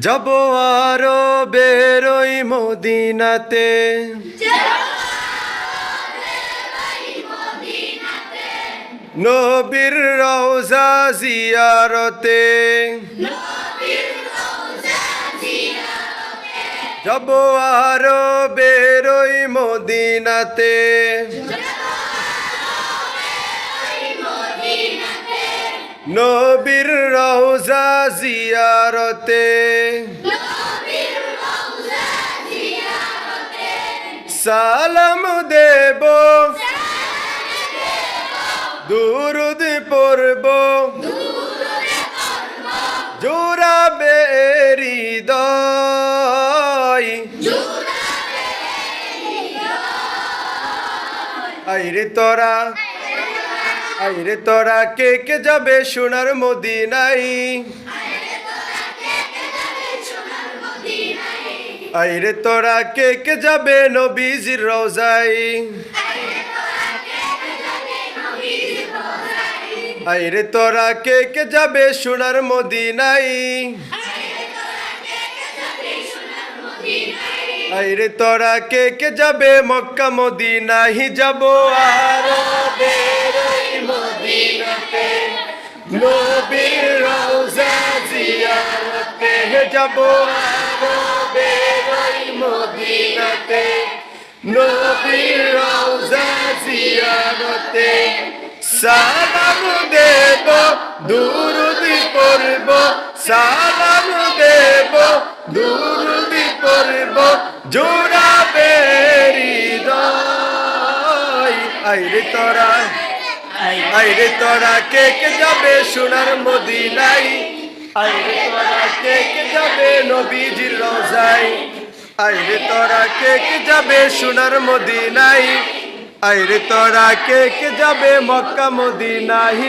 যাব আরও বেরোই মদিনাতে। নবীর রওজা জিয়ারতে। যাব আরও বেরোই মদিনাতে। নবীর রওজা জিয়ারতে। সালাম দেব। দুরুদ পড়ব। জোড়াবে হৃদয়। আইরে তোরা। আইরে তোরা কে কে যাবে সোনার মদিনাই আইরে তোরা কে কে যাবে নবীজির রোজাই আইরে তোরা কে কে যাবে সোনার মদিনাই আইরে তোরা কে কে যাবে মক্কা মদিনাই যাব আর মদিনাতে নবীর রওজা যাব আর বেরোই মদিনাতে। নবীর রওজা জিয়ারতে সালাম দেব, দুরুদি পড়ব, সালাম দেব, দুরুদি পড়ব জোড়াবে হৃদয় আইরে তোরা। আইরে তোরা কে কে যাবে সোনার মদিনাই আইরে তোরা কে কে যাবে নবীজির রোজাই আইরে তোরা কে কে যাবে সোনার মদিনাই আইরে তোরা কে কে যাবে মক্কা মদিনাই